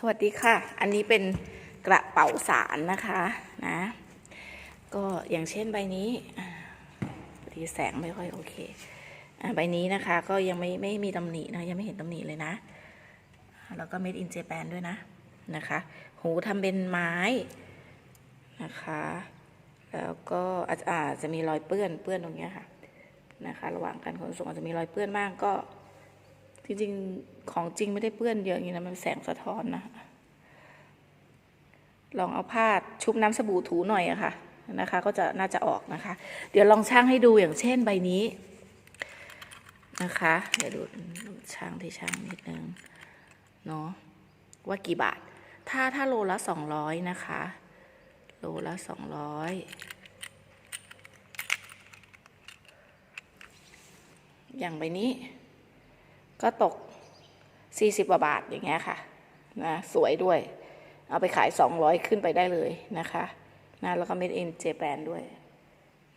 สวัสดีค่ะ อันนี้เป็นกระเป๋าสารนะคะนะ ก็อย่างเช่นใบนี้ดีแสงไม่ค่อยโอเคอใบนี้นะคะก็ยังไม่ไม่มีตำหนินะยังไม่เห็นตำหนิเลยนะ แล้วก็ made in Japan ด้วยนะนะคะ หูทำเป็นไม้นะคะ แล้วก็อาจจะมีรอยเปื้อนเปื้อนตรงนี้ค่ะนะคะ ระหว่างการขนส่งอาจจะมีรอยเปื้อนบ้างก็ จริงๆของจริงไม่ได้เปื้อนเยอะอย่างนี้นะ มันแสงสะท้อนนะ ลองเอาผ้าชุบน้ำสบู่ถูหน่อยอะค่ะนะคะ ก็จะน่าจะออกนะคะ เดี๋ยวลองช่างให้ดูอย่างเช่นใบนี้นะคะ เดี๋ยวดูช่างที่ช่างนิดนึงเนาะว่ากี่บาท ถ้าถ้าโลละสองร้อยนะคะ โลละสองร้อยอย่างใบนี้ ก็ตก 40กว่าบาทอย่างเงี้ยค่ะนะสวยด้วย เอาไปขาย 200 ขึ้นไปได้เลยนะคะนะแล้วก็ made in Japan ด้วย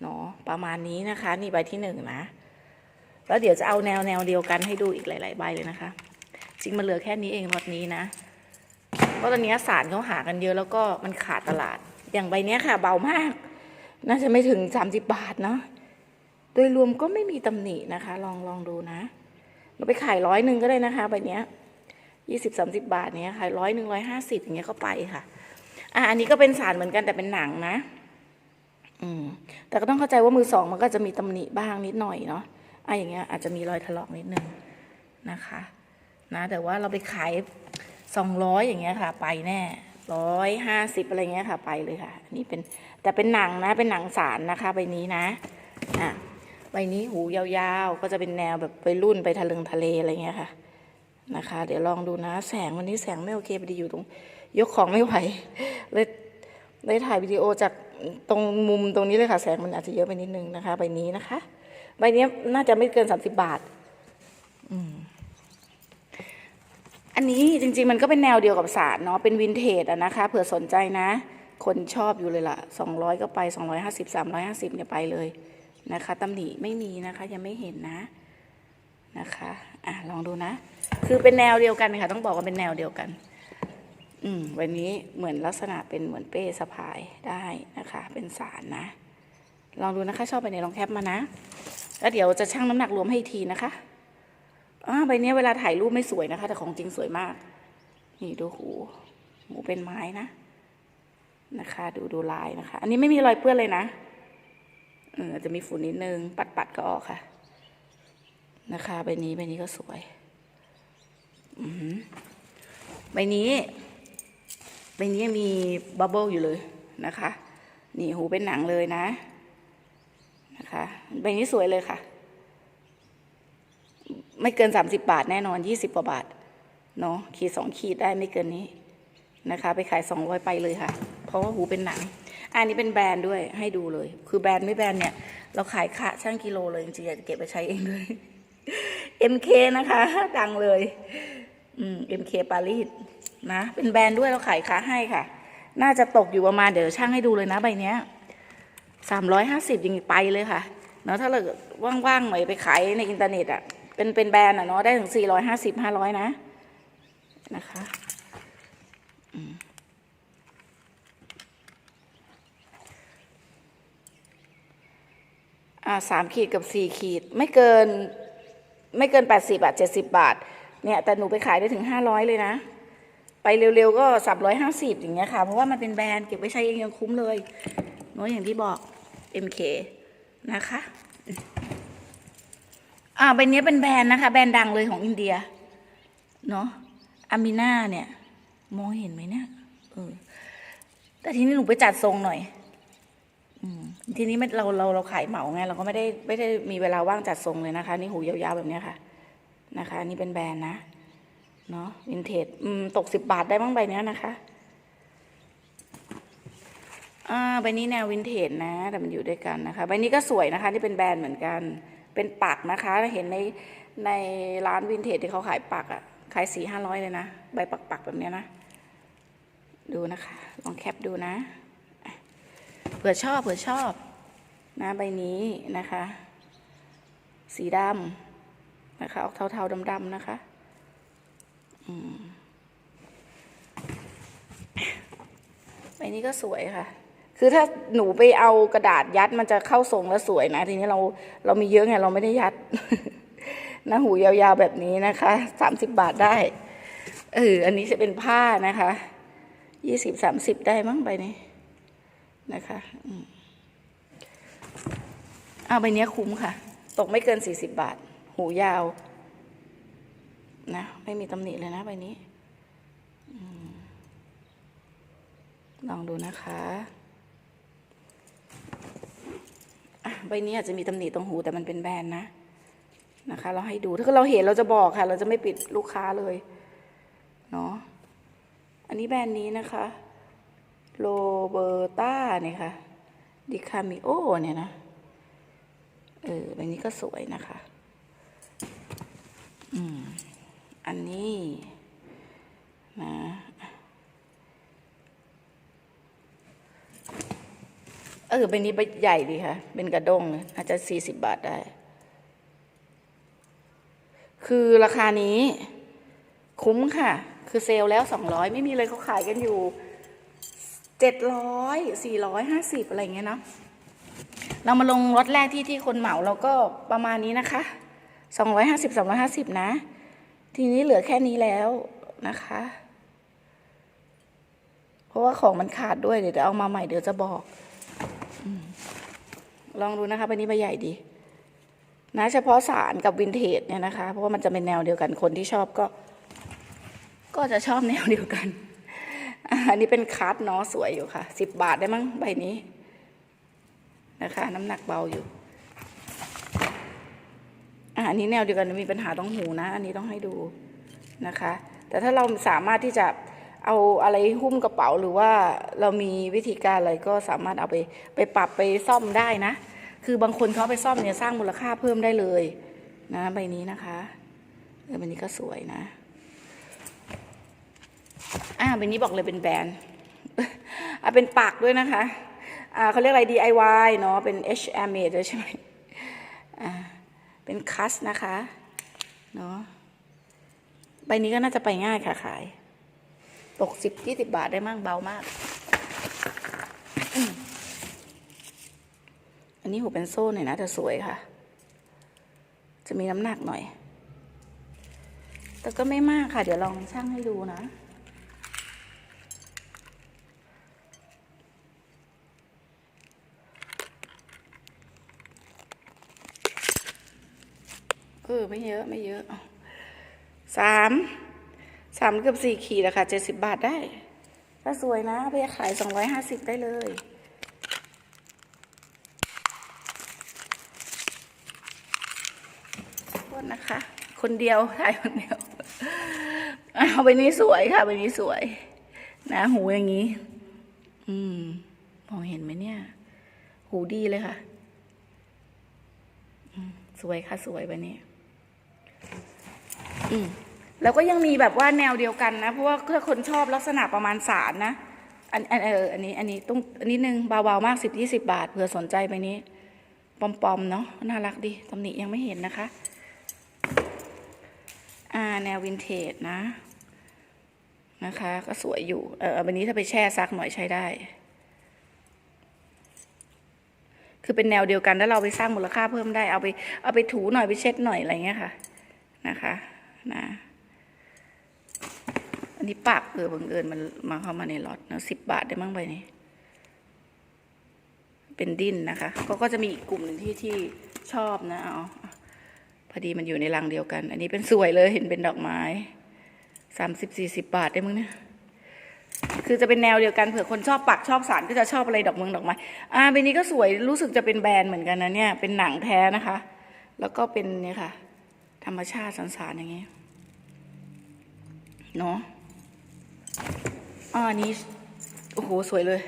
เนาะประมาณนี้นะคะ นี่ใบที่หนึ่งนะ แล้วเดี๋ยวจะเอาแนวแนวเดียวกันให้ดูอีกหลาย ๆ ใบเลยนะคะ จริงมันเหลือแค่นี้เองรถนี้นะเพราะตอนนี้สารเขาหากันเยอะแล้วก็มันขาดตลาด อย่างใบเนี้ยค่ะ เบามาก น่าจะไม่ถึง30บาทเนาะโดยรวมก็ไม่มีตำหนินะคะ ลองลองดูนะ เราไปขายร้อยหนึ่งก็ได้นะคะใบเนี้ยยี่สิบสามสิบาทเนี้ยขายร้อยหนึ่งร้อยห้าสิบอย่างเงี้ยก็ไปค่ะ อะอันนี้ก็เป็นสารเหมือนกันแต่เป็นหนังนะ อืม แต่ก็ต้องเข้าใจว่ามือสองมันก็จะมีตำหนิบ้างนิดหน่อยเนาะอะอย่างเงี้ยอาจจะมีรอยถลอกนิดนึงนะคะ นะแต่ว่าเราไปขายสองร้อยอย่างเงี้ยค่ะ ไปแน่ร้อยห้าสิบอะไรเงี้ยค่ะ ไปเลยค่ะนนี้เป็นแต่เป็นหนังนะ เป็นหนังสารนะคะใบนี้นะอะ ใบนี้หูยาวๆ ก็จะเป็นแนวแบบไปรุ่นไปทะลึงทะเลอะไรเงี้ยค่ะนะคะ เดี๋ยวลองดูนะ แสงวันนี้แสงไม่โอเคพอดีอยู่ตรง ยกของไม่ไหวเลยเลยถ่ายวิดีโอจากตรงมุมตรงนี้เลยค่ะ แสงมันอาจจะเยอะไปนิดนึงนะคะ ใบนี้นะคะ ใบนี้น่าจะไม่เกินสามสิบบาทอันนี้จริง ๆ มันก็เป็นแนวเดียวกับสารเนาะเป็นวินเทจอะนะคะ เผื่อสนใจนะ คนชอบอยู่เลยล่ะสองร้อยก็ไปสองร้อยห้าสิบสามร้อยห้าสิบเนี่ยไปเลย นะคะตำหนิไม่มีนะคะยังไม่เห็นนะนะคะอะลองดูนะ คือเป็นแนวเดียวกันค่ะ ต้องบอกว่าเป็นแนวเดียวกัน อืมวันนี้เหมือนลักษณะเป็นเหมือนเป้สะพายได้นะคะ เป็นสารนะ ลองดูนะคะ ชอบไปไหนลองแคปมานะแล้วเดี๋ยวจะชั่งน้ำหนักรวมให้ทีนะคะอ่าใบนี้เวลาถ่ายรูปไม่สวยนะคะ แต่ของจริงสวยมาก นี่ดูหูหูเป็นไม้นะนะคะ ดูดูลายนะคะ อันนี้ไม่มีรอยเปื้อนเลยนะ ออจะมีฝุ่นนิดนึง ปัดปัดๆก็ออกค่ะ นะคะใบนี้ใบนี้ก็สวยใบนี้ใบนี้มีบับเบิลอยู่เลยนะคะ นี่หูเป็นหนังเลยนะนะคะใบนี้สวยเลยค่ะ ไม่เกินสามสิบบาทแน่นอนยี่สิบกว่าบาทเนาะขีดสองขีดได้ไม่เกินนี้นะคะ ไปขายสองร้อยไปเลยค่ะ เพราะว่าหูเป็นหนัง อันนี้เป็นแบรนด์ด้วยให้ดูเลย คือแบรนด์ไม่แบรนด์เนี่ย เราขายคะช่างกิโลเลยจริงๆอยากจะเก็บไปใช้เองด้วย MK นะคะ ดังเลย อืม MK ปารีสนะ เป็นแบรนด์ด้วยเราขายค้าให้ค่ะ น่าจะตกอยู่ประมาณเดี๋ยวช่างให้ดูเลยนะใบเนี้ยสามร้อยห้าสิบยังไปเลยค่ะเนาะถ้าเราว่างๆหน่อยไปขายในอินเทอร์เน็ตอะเป็นเป็นแบรนด์อะเนาะได้ถึงสี่ร้อยห้าสิบห้าร้อยนะนะคะ อืม อ่าสามขีดกับสี่ขีด ไม่เกิน ไม่เกินแปดสิบาทเจ็ดสิบาท เนี่ยแต่หนูไปขายได้ถึงห้าร้อยเลยนะ ไปเร็วๆก็สามร้อยห้าสิบอย่างเงี้ยค่ะ เพราะว่ามันเป็นแบรนด์เก็บไว้ใช้เองยังคุ้มเลยเนาะอย่างที่บอก MK นะคะ อ่าใบนี้เป็นแบรนด์นะคะ แบรนด์ดังเลยของอินเดีย เนาะอามิน่าเนี่ย มองเห็นไหมเนี่ยเออแต่ทีนี้หนูไปจัดทรงหน่อย ทีนี้เราเราเราขายเหมาไงเราก็ไม่ได้ไม่ได้มีเวลาว่างจัดทรงเลยนะคะ นี่หูยาวๆแบบนี้ค่ะ นะคะนี่เป็นแบรนด์นะเนาะวินเทจตกสิบบาทได้บ้างใบเนี้ยนะคะอ่าใบนี้แนววินเทจนะ แต่มันอยู่ด้วยกันนะคะใบนี้ก็สวยนะคะที่เป็นแบรนด์เหมือนกัน เป็นปักนะคะเห็นในในร้านวินเทจที่เขาขายปักอะ่ะขายสี่ห้าร้อยเลยนะ ใบปักๆแบบเนี้ยนะ ดูนะคะ ลองแคปดูนะ เผื่อชอบเผื่อชอบนะใบนี้นะคะ สีดำนะคะ ออกเทาๆดำๆนะคะอืมนี้ก็สวยค่ะ คือถ้าหนูไปเอากระดาษยัดมันจะเข้าทรงแล้วสวยนะ ทีนี้เราเรามีเยอะไงเราไม่ได้ยัดนะหูยาวๆแบบนี้นะคะสามสิบบาทได้เอออันนี้จะเป็นผ้านะคะยี่สิบสามสิบได้มั้งใบนี้ นะคะเอาใบนี้คุ้มค่ะ ตกไม่เกินสี่สิบบาท หูยาว นะไม่มีตำหนิเลยนะใบนี้ลองดูนะคะะใบนี้อาจจะมีตำหนิตรงหูแต่มันเป็นแบรนด์นะนะคะ เราให้ดูถ้าเราเห็นเราจะบอกค่ะ เราจะไม่ปิดลูกค้าเลยเนาะอันนี้แบรนด์นี้นะคะ โรเบอร์ต้าเนี่ยค่ะ ดิคามิโอเนี่ยนะ เออแบรนด์นี้ก็สวยนะคะ อืม อันนี้นะเออใบนี้ใบใหญ่ดีค่ะ เป็นกระด้งเลยอาจจะสี่สิบบาทได้ คือราคานี้ คุ้มค่ะ คือเซลล์แล้วสองร้อยไม่มีเลยเขาขายกันอยู่ เจ็ดร้อยสี่ร้อยห้าสิบอะไรเงี้ยเนาะเรามาลงรถแรกที่ที่คนเหมาเราก็ประมาณนี้นะคะสองร้อยห้าสิบสองร้อยห้าสิบนะ ทีนี้เหลือแค่นี้แล้วนะคะ เพราะว่าของมันขาดด้วยเดี๋ยวจะเอามาใหม่เดี๋ยวจะบอกอลองดูนะคะใบนี้ใบใหญ่ดีนะเฉพาะสารกับวินเทจเนี่ยนะคะ เพราะว่ามันจะเป็นแนวเดียวกันคนที่ชอบก็ ก็จะชอบแนวเดียวกัน อันนี้เป็นคัทเนาะสวยอยู่ค่ะสิบบาทได้มั้งใบนี้ นะคะ น้ำหนักเบาอยู่อันนี้แนวเดียวกันมีปัญหาต้องหูนะ อันนี้ต้องให้ดูนะคะ แต่ถ้าเราสามารถที่จะเอาอะไรหุ้มกระเป๋าหรือว่าเรามีวิธีการอะไรก็สามารถเอาไปไปปรับไปซ่อมได้นะ คือบางคนเขาเอาไปซ่อมเนี่ยสร้างมูลค่าเพิ่มได้เลย นะใบนี้นะคะเออใบนี้ก็สวยนะ อ่าใบนี้บอกเลยเป็นแบรนด์อ่าเป็นปากด้วยนะคะ อ่าเขาเรียกอะไร DIY เนาะเป็น H M A ด้วยใช่ไหมอ่าเป็นคัสนะคะเนาะใบนี้ก็น่าจะไปง่ายค่ะขาย ตกสิบยี่สิบบาทได้มั่งเบามาก อันนี้หูเป็นโซ่หน่อยนะแต่สวยค่ะ จะมีน้ำหนักหน่อย แต่ก็ไม่มากค่ะ เดี๋ยวลองช่างให้ดูนะ เออ ไม่เยอะไม่เยอะสามสามเกือบสี่ขีดอะค่ะเจ็ดสิบบาทได้ ถ้าสวยนะไปขายสองร้อยห้าสิบได้เลย โทษนะคะ คนเดียวถ่ายคนเดียว เอาไปนี้สวยค่ะไปนี้สวย นะหูอย่างนี้ อืมมองเห็นไหมเนี่ย หูดีเลยค่ะ สวยค่ะสวยแบบนี้ อืมแล้วก็ยังมีแบบว่าแนวเดียวกันนะ เพราะว่าถ้าคนชอบลักษณะประมาณสารนะ อันอันเอออันนี้ อันนี้ต้องอันนี้นึงเบาๆมากสิบยี่สิบาทเผื่อสนใจไปนี้ ปอมๆเนาะน่ารักดีตำหนิยังไม่เห็นนะคะ อ่าแนววินเทจนะ นะคะ ก็สวยอยู่ เออวันนี้ถ้าไปแช่ซักหน่อยใช้ได้ คือเป็นแนวเดียวกันแล้วเราไปสร้างมูลค่าเพิ่มได้เอาไปเอาไปถูหน่อยไปเช็ดหน่อยอะไรเงี้ยค่ะ นะคะนะอันนี้ปากเออบังเอิญมันมาเข้ามาในล็อตนะสิบบาทได้มั้งใบนี้เป็นดิ้นนะคะก็ก็จะมีอีกกลุ่มหนึ่งที่ที่ชอบนะเอาพอดีมันอยู่ในรังเดียวกัน อันนี้เป็นสวยเลยเห็นเป็นดอกไม้สามสิบสี่สิบบาทได้มั้งเนี่ยคือจะเป็นแนวเดียวกันเผื่อคนชอบปักชอบสารก็จะชอบอะไรดอกเมืองดอกไม้อ่าใบนี้ก็สวยรู้สึกจะเป็นแบรนด์เหมือนกันนะเนี่ยเป็นหนังแท้นะคะ แล้วก็เป็นเนี่ยค่ะ ธรรมชาติสันสารอย่างเงี้ยเนาะอ่าอันนี้โอ้โหสวยเลย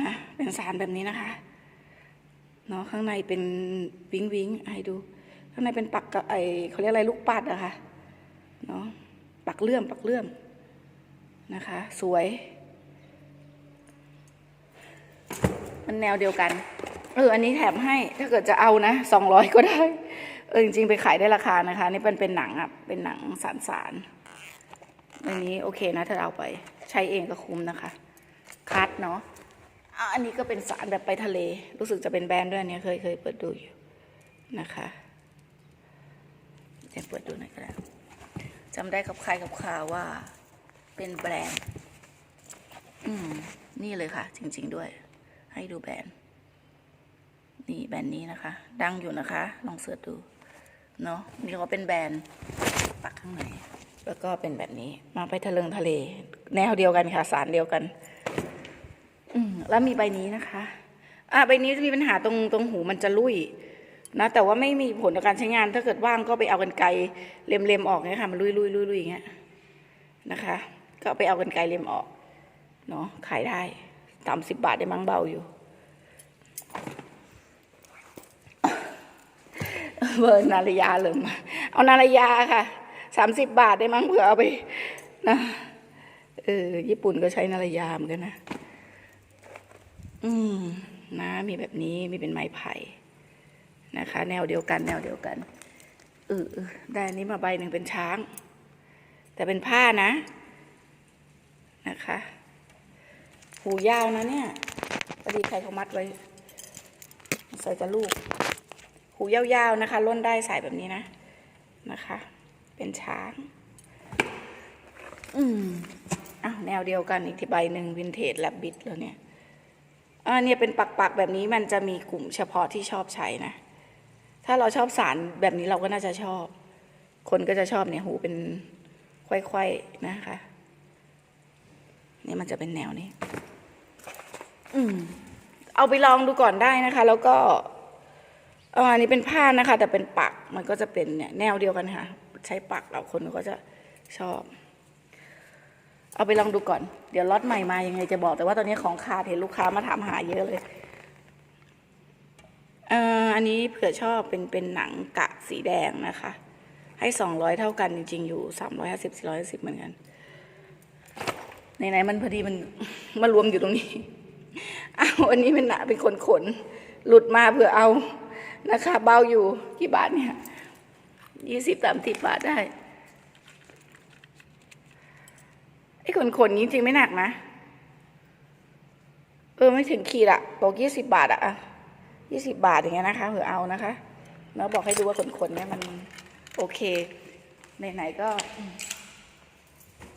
นะเป็นสารแบบนี้นะคะเนาะข้างในเป็นวิงวิงให้ดู ข้างในเป็นปักกับไอเขาเรียกอะไรลูกปัดอะค่ะเนาะปักเลื่อมปักเลื่อมนะคะ สวย มันแนวเดียวกันเอออันนี้แถมให้ถ้าเกิดจะเอานะสองร้อยก็ได้ เออจริงๆไปขายได้ราคานะคะ นี่เป็นเป็นหนังอะเป็นหนังสารสารอันนี้โอเคนะถ้าเอาไป ใช้เองก็คุ้มนะคะ คัดเนาะอะอันนี้ก็เป็นสารแบบไปทะเล รู้สึกจะเป็นแบรนด์ด้วยอันเนี่ยเคยเคยเปิดดูอยู่นะคะเดี๋ยวเปิดดูหน่อยก็ได้จำได้กับใครกับข่าวว่าเป็นแบรนด์อืมนี่เลยค่ะ จริง ๆด้วย ให้ดูแบรนด์นี่แบรนด์นี้นะคะ ดังอยู่นะคะ ลองเสิร์ชดู เนาะนี่เขาเป็นแบรนด์ปักข้างในแล้วก็เป็นแบบนี้ มาไปทะเลงทะเล แนวเดียวกันค่ะสารเดียวกัน อืมแล้วมีใบนี้นะคะ อ่าใบนี้จะมีปัญหาตรงตรงหูมันจะลุยนะแต่ว่าไม่มีผลต่อการใช้งาน ถ้าเกิดว่างก็ไปเอากันไกรเล็มๆออกเนี่ยค่ะ มันลุยลุยลุยลุยอย่างเงี้ยนะคะ ก็ไปเอากันไกรเล็มออกเนาะขายได้สามสิบบาทได้มั้งเบาอยู่ เบอร์นาฬิกาเลยมาเอานาฬิกาค่ะสามสิบบาทได้มั้งเผื่อเอาไปนะเออญี่ปุ่นก็ใช้นาฬิกาเหมือนกันนะ อืมนะมีแบบนี้มีเป็นไม้ไผ่นะคะ แนวเดียวกันแนวเดียวกันเออได้นี้มาใบหนึ่งเป็นช้าง แต่เป็นผ้านะนะคะหูยาวนะเนี่ยพอดีใครเขามัดไว้ ใส่กับลูก หูยาวๆนะคะล้นได้ใส่แบบนี้นะนะคะ เป็นช้าง อืมอ้าวแนวเดียวกันอีกที่ใบหนึ่งวินเทจแลบบิดแล้วเนี่ยอ่าเนี่ยเป็นปักๆแบบนี้มันจะมีกลุ่มเฉพาะที่ชอบใช้นะ ถ้าเราชอบสารแบบนี้เราก็น่าจะชอบ คนก็จะชอบเนี่ยหูเป็นไขว้ๆนะคะนี่มันจะเป็นแนวนี้ อืม เอาไปลองดูก่อนได้นะคะ แล้วก็ ออันนี้เป็นผ้านะคะ แต่เป็นปักมันก็จะเป็นเนี่ยแนวเดียวกันค่ะ ใช้ปักเราคนก็จะชอบ เอาไปลองดูก่อน เดี๋ยวล็อตใหม่มายังไงจะบอกแต่ว่าตอนนี้ของขาดเห็นลูกค้ามาถามหาเยอะเลยเอ่ออันนี้เผื่อชอบเป็นเป็นหนังกะสีแดงนะคะ ให้สองร้อยเท่ากันจริง ๆ อยู่สามร้อยห้าสิบสี่ร้อยสิบเหมือนกันไหนๆมันพอดีมันมารวมอยู่ตรงนี้เอาอันนี้เป็นหนาเป็นขนขนหลุดมาเผื่อเอา นะคะเบาอยู่กี่บาทเนี่ยยี่สิบสามสิบบาทได้ไอ้ขนขนๆนี้จริงไม่หนักนะ เออไม่ถึงขีดอะตกยี่สิบบาทอะยี่สิบบาทอย่างเงี้ยนะคะเผื่อเอานะคะแล้วบอกให้ดูว่าขนขนๆเนี่ยมันโอเคไหนๆก็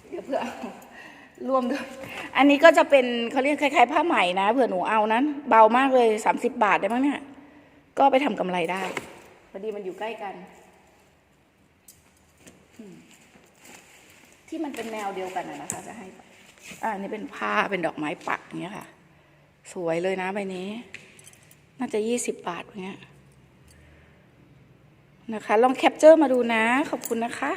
เดี๋ยวเพื่อรวมด้วย อันนี้ก็จะเป็นเขาเรียกคล้ายๆ ผ้าไหมนะเผื่อหนูเอานั้น เบามากเลยสามสิบบาทได้มั้งเนี่ย ก็ไปทำกำไรได้พอดีมันอยู่ใกล้กัน ที่มันเป็นแนวเดียวกันนะคะ จะให้อ่าอันนี่เป็นผ้าเป็นดอกไม้ปักอย่างเงี้ยค่ะ สวยเลยนะใบนี้ น่าจะยี่สิบบาทอย่างเงี้ยนะคะ ลองแคปเจอร์มาดูนะ ขอบคุณนะคะ